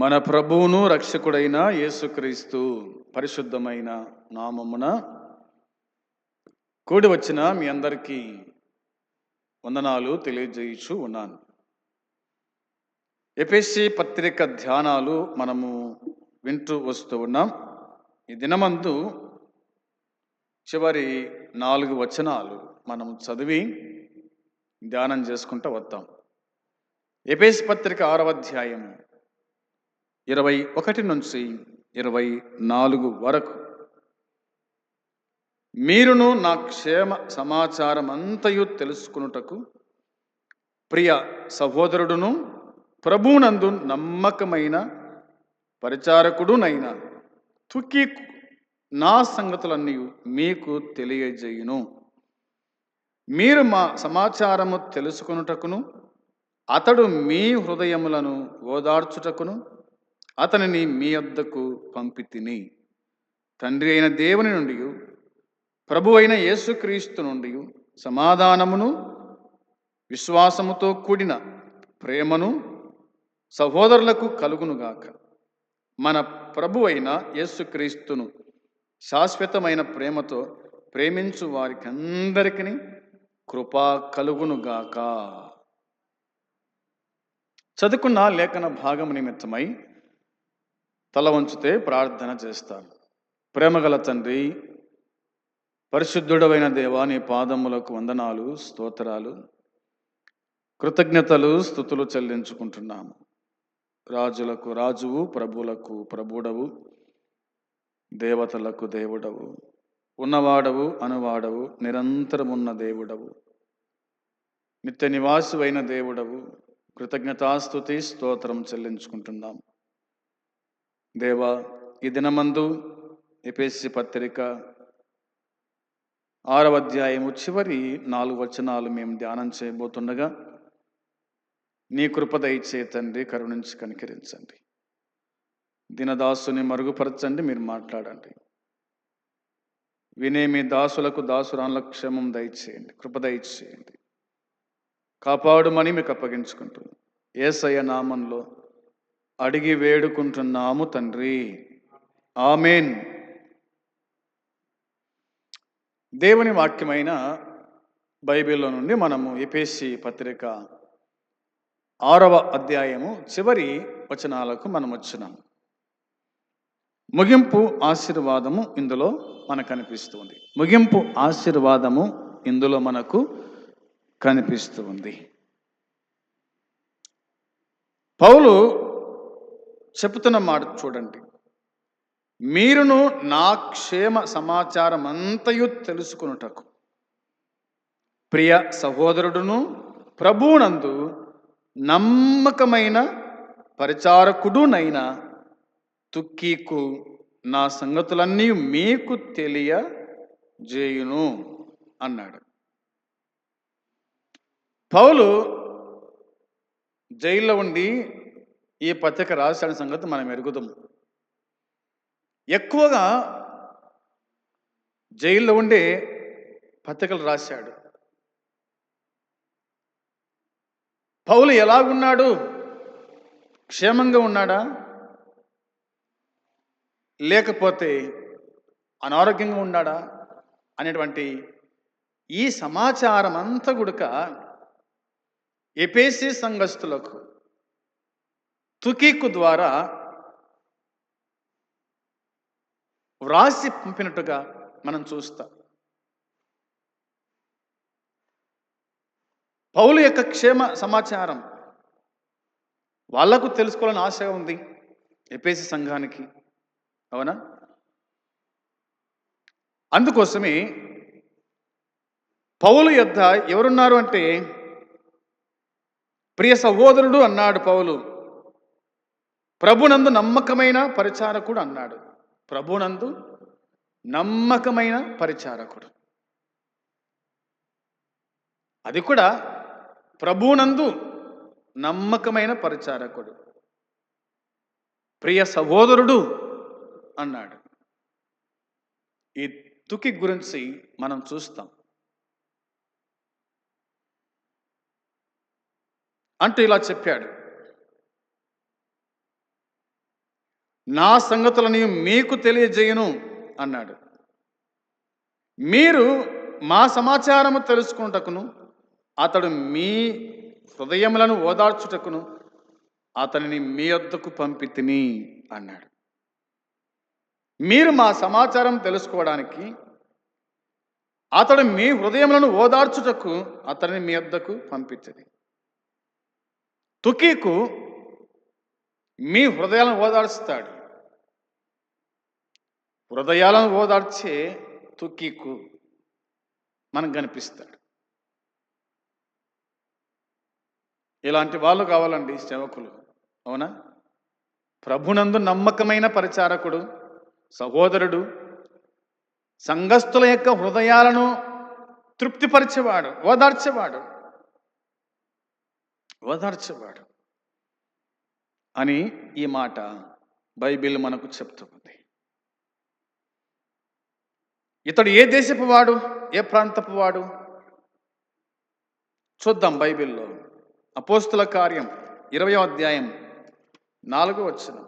మన ప్రభువును రక్షకుడైన యేసుక్రీస్తు పరిశుద్ధమైన నామమున కూడి వచ్చిన మీ అందరికీ వందనాలు తెలియజేయుచు ఉన్నాను. ఎపిసి పత్రిక ధ్యానాలు మనము వింటూ వస్తూ ఉన్నాం. ఈ దినమందు చివరి నాలుగు వచనాలు మనము చదివి ధ్యానం చేసుకుంటూ వద్దాం. ఎపిసి పత్రిక ఆరవ అధ్యాయం ఇరవై ఒకటి నుంచి ఇరవై నాలుగు వరకు. మీరును నా క్షేమ సమాచారం అంతయు తెలుసుకునుటకు ప్రియ సహోదరుడును ప్రభునందు నమ్మకమైన పరిచారకుడునైన తుకి నా సంగతులన్నీ మీకు తెలియజేయును. మీరు మా సమాచారము తెలుసుకొనుటకును అతడు మీ హృదయములను ఓదార్చుటకును అతనిని మీ వద్దకు పంపి తిని తండ్రి అయిన దేవుని నుండి ప్రభు అయిన యేసుక్రీస్తు నుండి సమాధానమును విశ్వాసముతో కూడిన ప్రేమను సహోదరులకు కలుగునుగాక. మన ప్రభు అయిన యేసుక్రీస్తును శాశ్వతమైన ప్రేమతో ప్రేమించు వారికి అందరికీ కృపా కలుగునుగాక. చదువుకున్న లేఖన భాగం నిమిత్తమై తల వంచితే ప్రార్థన చేస్తాను ప్రేమగల తండ్రి పరిశుద్ధుడమైన దేవా నీ పాదములకు వందనాలు స్తోత్రాలు కృతజ్ఞతలు స్థుతులు చెల్లించుకుంటున్నాము. రాజులకు రాజువు ప్రభువులకు ప్రభుడవు దేవతలకు దేవుడవు ఉన్నవాడవు అనువాడవు నిరంతరమున్న దేవుడవు నిత్య నివాసువైన దేవుడవు కృతజ్ఞతాస్తుతి స్తోత్రం చెల్లించుకుంటున్నాం దేవా ఈ దినమందు ఎపిఎస్సి పత్రిక ఆరవ అధ్యాయము చివరి నాలుగు వచనాలు మేము ధ్యానం చేయబోతుండగా నీ కృప దయచే తండ్రి కరుణించి కనికరించండి. దినదాసుని మరుగుపరచండి మీరు మాట్లాడండి. వినే మీ దాసులకు దాసురాన్ల క్షేమం దయచేయండి కృప దయచేయండి. కాపాడుమని మీకు అప్పగించుకుంటూ ఏసయ్య నామంలో అడిగి వేడుకుంటున్నాము తండ్రి. ఆమెన్. దేవుని వాక్యమైన బైబిల్లో నుండి మనము ఎపిఎస్సి పత్రిక ఆరవ అధ్యాయము చివరి వచనాలకు మనం వచ్చినాం ముగింపు ఆశీర్వాదము ఇందులో మనకు కనిపిస్తుంది. ముగింపు ఆశీర్వాదము ఇందులో మనకు కనిపిస్తుంది. పౌలు చెప్తున్న మాట చూడండి. మీరును నా క్షేమ సమాచారం అంతయు తెలుసుకునుటకు. ప్రియ సహోదరుడును ప్రభునందు నమ్మకమైన పరిచారకుడునైన తుక్కీకు నా సంగతులన్నీ మీకు తెలియజేయును అన్నాడు. పౌలు జైల్లో ఉండి ఈ పత్రిక రాశాని సంగతి మనం ఎరుగుదాం. ఎక్కువగా జైల్లో ఉండే పత్రికలు రాశాడు. పౌలు ఎలాగున్నాడు? క్షేమంగా ఉన్నాడా? లేకపోతే అనారోగ్యంగా ఉన్నాడా? అనేటువంటి ఈ సమాచారం అంతా గుడక ఎపేసి సంఘస్థులకు తుకీకు ద్వారా వ్రాసి పంపినట్టుగా మనం చూస్తాం. పౌలు యొక్క క్షేమ సమాచారం వాళ్ళకు తెలుసుకోవాలని ఆశ ఉంది. ఎపేసి సంఘానికి. అవునా? అందుకోసమే పౌలు యొద్ద ఎవరున్నారు అంటే ప్రియ సహోదరుడు అన్నాడు పౌలు. ప్రభునందు నమ్మకమైన పరిచారకుడు అన్నాడు. ప్రభునందు నమ్మకమైన పరిచారకుడు. అది కూడా ప్రభునందు నమ్మకమైన పరిచారకుడు. ప్రియ సహోదరుడు అన్నాడు. ఈ తుకి గురించి మనం చూస్తాం. అంటూ ఇలా చెప్పాడు. నా సంగతులని మీకు తెలియజేయను అన్నాడు. మీరు మా సమాచారము తెలుసుకుంటకును అతడు మీ హృదయములను ఓదార్చుటకును అతనిని మీ వద్దకు పంపి తిని అన్నాడు. మీరు మా సమాచారం తెలుసుకోవడానికి అతడు మీ హృదయములను ఓదార్చుటకు అతనిని మీ వద్దకు పంపించది తుకీకు మీ హృదయాలను ఓదార్చుతాడు. హృదయాలను ఓదార్చే తుకీకు మనకు కనిపిస్తాడు. ఇలాంటి వాళ్ళు కావాలండి సేవకులు. అవునా? ప్రభునందు నమ్మకమైన పరిచారకుడు సహోదరుడు సంఘస్థుల యొక్క హృదయాలను తృప్తిపరిచేవాడు ఓదార్చేవాడు ఓదార్చేవాడు అని ఈ మాట బైబిల్ మనకు చెప్తుంది. ఇతడు ఏ దేశపు వాడు? ఏ ప్రాంతపు వాడు? చూద్దాం బైబిల్లో అపోస్తుల కార్యం ఇరవయో అధ్యాయం నాలుగో వచ్చిన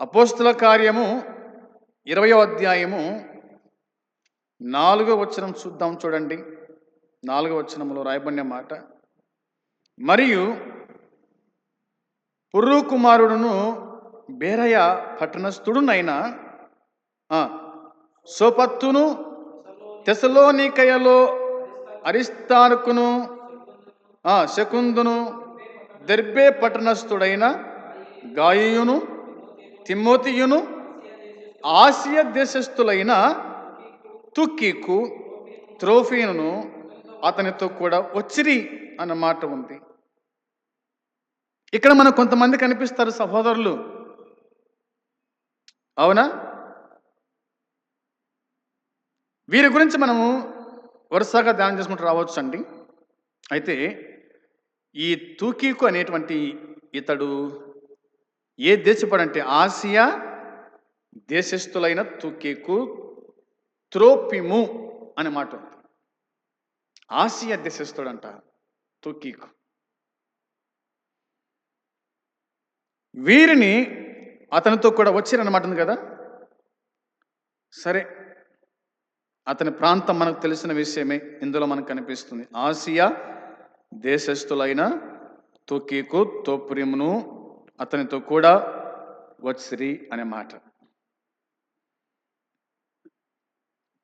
అపోస్తుల కార్యము ఇరవయో అధ్యాయము నాలుగో వచనం చూద్దాం చూడండి. నాలుగో వచనంలో రాయబడిన మాట. మరియు పుర్రు కుమారుడును బేరయ పట్టణస్థుడునైనా సోపత్తును తెసలోనికయలో అరిస్తార్కును శకుందును దెర్బే పట్టణస్థుడైన గాయును తిమ్మోతియును ఆసియా దేశస్థులైన తుక్కికు త్రోఫీను అతనితో కూడా వచ్చిరి అన్న మాట ఉంది. ఇక్కడ మనకు కొంతమంది కనిపిస్తారు సహోదరులు. అవునా? వీరి గురించి మనము వరుసగా ధ్యానం చేసుకుంటూ రావచ్చు అండి అయితే ఈ తూకీకు అనేటువంటి ఇతడు ఏ దేశపడంటే ఆసియా దేశస్థులైన తూకీకు త్రోపిము అనే మాట ఉంది. ఆసియా దేశస్థుడంట తుకీకు. వీరిని అతనితో కూడా వచ్చిరన్నమాట ఉంది కదా? సరే అతని ప్రాంతం మనకు తెలిసిన విషయమే. ఇందులో మనకు కనిపిస్తుంది. ఆసియా దేశస్థులైన తుకీకు తోపురిమును అతనితో కూడా వచ్చిరి అనే మాట.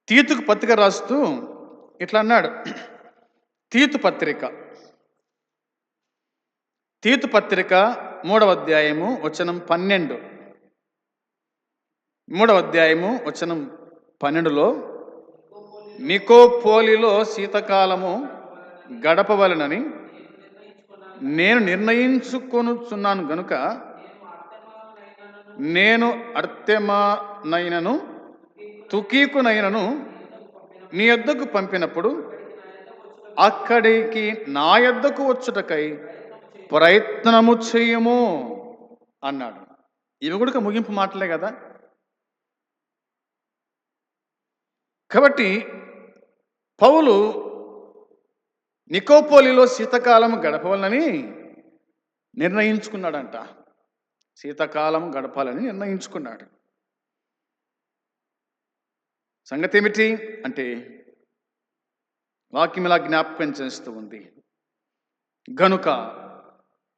తీతుకు పత్రిక రాస్తూ ఇట్లా అన్నాడు. తీతు పత్రిక. తీతు పత్రిక మూడవ అధ్యాయము వచనం పన్నెండు. మూడవ అధ్యాయము వచనం పన్నెండులో నికోపోలిలో శీతకాలము గడపవలనని నేను నిర్ణయించుకొనుచున్నాను గనుక నేను అర్తెమానైనను తుకీకునైనను నీ యొద్దకు పంపినప్పుడు అక్కడికి నా యొద్దకు వచ్చుటకై ప్రయత్నము చేయము అన్నాడు. ఇవి కూడా ముగింపు మాటలే కదా కాబట్టి పౌలు నికోపోలిలో శీతకాలం గడపవాలని నిర్ణయించుకున్నాడంట. శీతకాలం గడపాలని నిర్ణయించుకున్నాడు. సంగతి ఏమిటి అంటే వాక్యం ఇలా జ్ఞాపకం చేస్తూ ఉంది. గనుక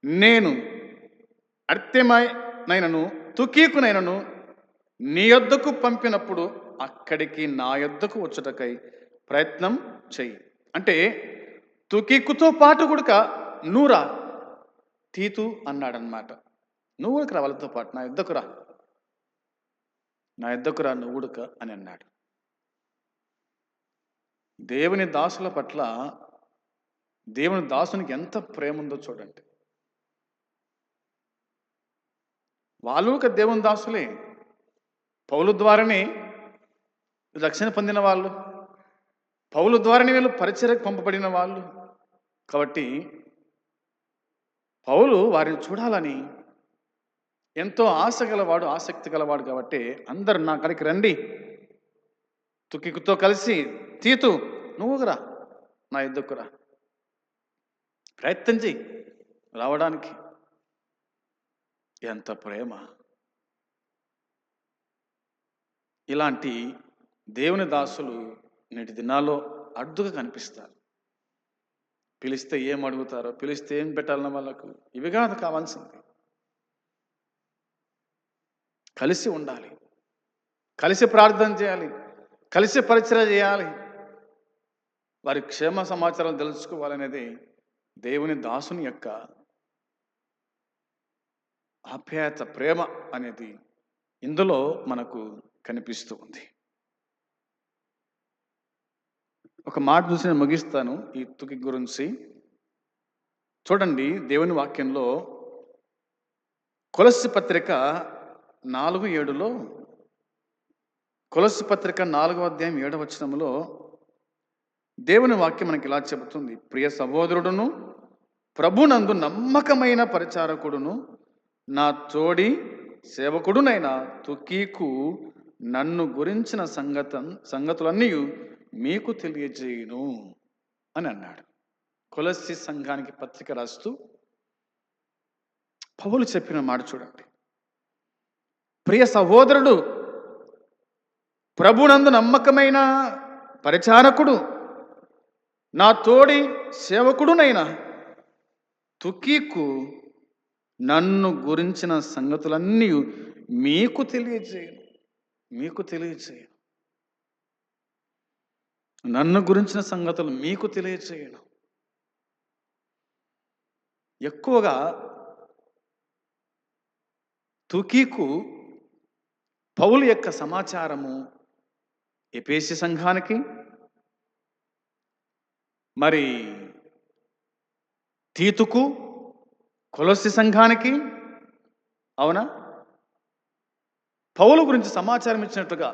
నేను అర్థమైనను తుకీకునైనను నీ యొద్దకు పంపినప్పుడు అక్కడికి నా యొద్దకు వచ్చుటకై ప్రయత్నం చెయ్యి. అంటే తుకీకుతో పాటు కూడా నూరా తీతు అన్నాడనమాట నువ్వు కూడా రా వాళ్ళతో పాటు నా యుద్ధకు రా. నా యుద్ధకు రా నువ్వు ఉడక అని అన్నాడు. దేవుని దాసుల పట్ల దేవుని దాసునికి ఎంత ప్రేమ ఉందో చూడండి. వాళ్ళు ఒక దేవుని దాసులే. పౌలు ద్వారానే రక్షణ పొందిన వాళ్ళు. పౌలు ద్వారానే వీళ్ళు పరిచయకు పంపబడిన వాళ్ళు. కాబట్టి పౌలు వారిని చూడాలని ఎంతో ఆశ గలవాడు ఆసక్తి గలవాడు కాబట్టి అందరు నా కడికి రండి. తుకికుతో కలిసి తీతు నువ్వురా నా ఇద్దరుకురా ప్రయత్నం చేయి రావడానికి. ఎంత ప్రేమ. ఇలాంటి దేవుని దాసులు నేటి దినాల్లో అడ్డుగా కనిపిస్తారు. పిలిస్తే ఏం అడుగుతారో పిలిస్తే ఏం పెట్టాలన్న వాళ్ళకు ఇవి కాదు కావాల్సింది. కలిసి ఉండాలి. కలిసి ప్రార్థన చేయాలి. కలిసి పరిచయం చేయాలి. వారి క్షేమ సమాచారం తెలుసుకోవాలనేది దేవుని దాసుని యొక్క ఆప్యాయత ప్రేమ అనేది ఇందులో మనకు కనిపిస్తూ ఉంది. ఒక మాట చూసి నేను ముగిస్తాను ఈ తుకి గురించి. చూడండి దేవుని వాక్యంలో కొలసి పత్రిక నాలుగు ఏడులో కొలసి పత్రిక నాలుగో అధ్యాయం ఏడవ వచనంలో దేవుని వాక్యం మనకి ఇలా చెబుతుంది. ప్రియ సహోదరుడును ప్రభునందు నమ్మకమైన పరిచారకుడును నా తోడి సేవకుడునైన తుకీకు నన్ను గురించిన సంగత సంగతులన్నీ మీకు తెలియజేయును అని అన్నాడు. కొలసి సంఘానికి పత్రిక రాస్తూ పౌలు చెప్పిన మాట చూడండి. ప్రియ సహోదరుడు ప్రభునందు నమ్మకమైన పరిచారకుడు నా తోడి సేవకుడునైనా తుకీకు నన్ను గురించిన సంగతులన్నీ మీకు తెలియజేయను. మీకు తెలియజేయను. నన్ను గురించిన సంగతులు మీకు తెలియజేయను ఎక్కువగా తుకీకు పౌలు యొక్క సమాచారము ఎపేసి సంఘానికి మరి తీతుకు కొలసి సంఘానికి అవునా? పౌలు గురించి సమాచారం ఇచ్చినట్టుగా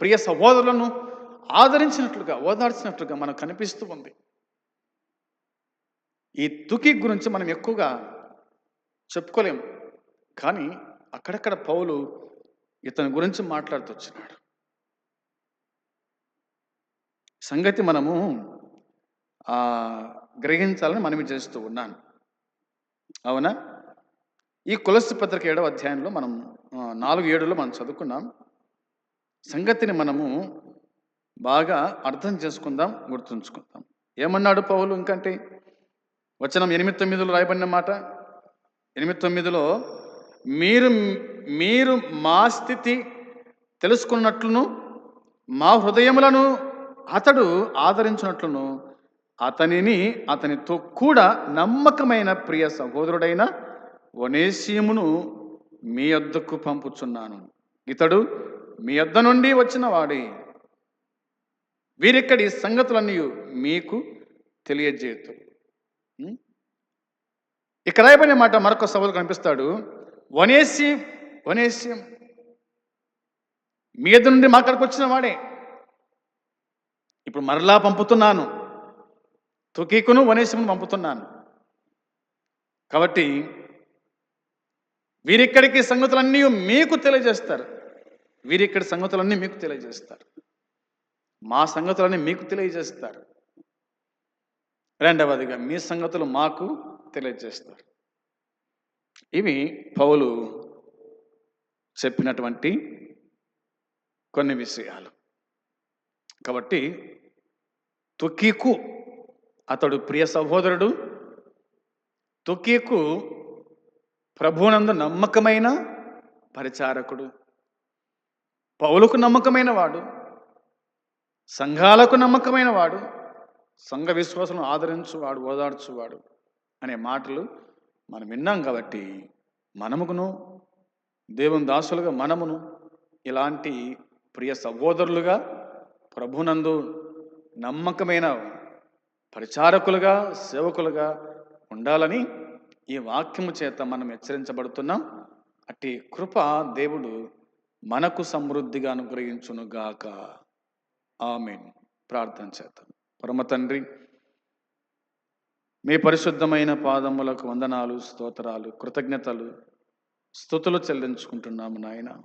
ప్రియ సహోదరులను ఆదరించినట్లుగా ఓదార్చినట్లుగా మనకు కనిపిస్తూ ఉంది. ఈ తుకి గురించి మనం ఎక్కువగా చెప్పుకోలేం కానీ అక్కడక్కడ పౌలు ఇతని గురించి మాట్లాడుతూ వచ్చినాడు. సంగతి మనము గ్రహించాలని మనవి చేస్తూ ఉన్నాను. అవునా? ఈ కులస్సు పత్రిక ఏడవ అధ్యాయంలో మనం నాలుగు ఏడులో మనం చదువుకున్నాం. సంగతిని మనము బాగా అర్థం చేసుకుందాం గుర్తుంచుకుందాం. ఏమన్నాడు పౌలు ఇంకంటే? వచనం ఎనిమిది తొమ్మిదిలో రాయబడిన మాట? ఎనిమిది తొమ్మిదిలో మీరు మీరు మా స్థితి తెలుసుకున్నట్లును మా హృదయములను అతడు ఆదరించినట్లును అతనిని అతనితో కూడా నమ్మకమైన ప్రియ సహోదరుడైన వనేసియమును మీ వద్దకు పంపుచున్నాను. ఇతడు మీ వద్ద నుండి వచ్చిన వాడే. వీరిక్కడి సంగతులన్నీ మీకు తెలియజేయదు ఇక్కడ రాయబడిన మాట మరొక సభలు కనిపిస్తాడు. వనేసి వనేస్యం మీద నుండి మా అక్కడికి వచ్చిన వాడే. ఇప్పుడు మరలా పంపుతున్నాను. తుకీకును వనేశమును పంపుతున్నాను. కాబట్టి వీరిక్కడికి సంగతులన్నీ మీకు తెలియజేస్తారు. వీరిక్కడి సంగతులన్నీ మీకు తెలియజేస్తారు. మా సంగతులన్నీ మీకు తెలియజేస్తారు. రెండవదిగా మీ సంగతులు మాకు తెలియజేస్తారు. ఇవి పౌలు చెప్పినటువంటి కొన్ని విషయాలు. కాబట్టి తుకీకు అతడు ప్రియ సహోదరుడు. తుకీకు ప్రభునందు నమ్మకమైన పరిచారకుడు. పౌలుకు నమ్మకమైన వాడు. సంఘాలకు నమ్మకమైన వాడు సంఘ విశ్వాసం ఆదరించువాడు ఓదార్చువాడు అనే మాటలు మనం విన్నాం కాబట్టి మనముకును దేవుని దాసులుగా మనమును ఇలాంటి ప్రియ సహోదరులుగా ప్రభునందు నమ్మకమైన పరిచారకులుగా సేవకులుగా ఉండాలని ఈ వాక్యము చేత మనం హెచ్చరించబడుతున్నాం. అట్టి కృప దేవుడు మనకు సమృద్ధిగా అనుగ్రహించునుగాక. ఆమెన్. ప్రార్థన చేద్దాం. పరమ తండ్రి మీ పరిశుద్ధమైన పాదములకు వందనాలు స్తోత్రాలు కృతజ్ఞతలు స్థుతులు చెల్లించుకుంటున్నాము నాయన.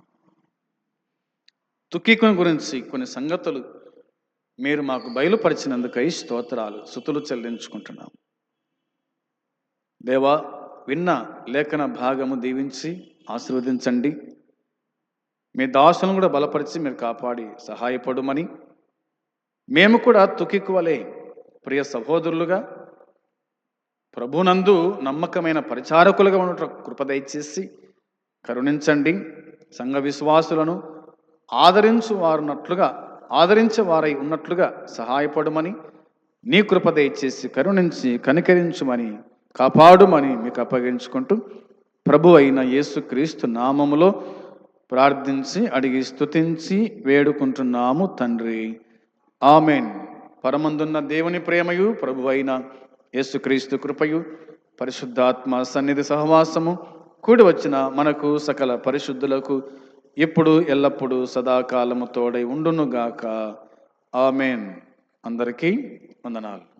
తుకీకుని గురించి కొన్ని సంగతులు మీరు మాకు బయలుపరిచినందుకై స్తోత్రాలు స్థుతులు చెల్లించుకుంటున్నాము. దేవా విన్న లేఖన భాగము దీవించి ఆశీర్వదించండి. మీ దాసును కూడా బలపరిచి మీరు కాపాడి సహాయపడుమని మేము కూడా తుకిక్కువలే ప్రియ సహోదరులుగా. ప్రభునందు నమ్మకమైన పరిచారకులుగా ఉండట కృపదయచేసి కరుణించండి. సంఘ విశ్వాసులను ఆదరించు వారున్నట్లుగా ఆదరించే వారై ఉన్నట్లుగా సహాయపడమని నీ కృపదయచేసి కరుణించి కనికరించుమని కాపాడుమని మీకు అప్పగించుకుంటూ ప్రభు అయిన యేసుక్రీస్తు నామములో ప్రార్థించి అడిగి స్తుతించి వేడుకుంటున్నాము తండ్రి. ఆమెన్. పరమందున్న దేవుని ప్రేమయు ప్రభు అయిన యేసుక్రీస్తు కృపయు పరిశుద్ధాత్మ సన్నిధి సహవాసము కూడి వచ్చిన మనకు సకల పరిశుద్ధులకు ఇప్పుడు ఎల్లప్పుడూ సదాకాలము తోడై ఉండునుగాక. ఆమెన్. అందరికీ వందనాలు.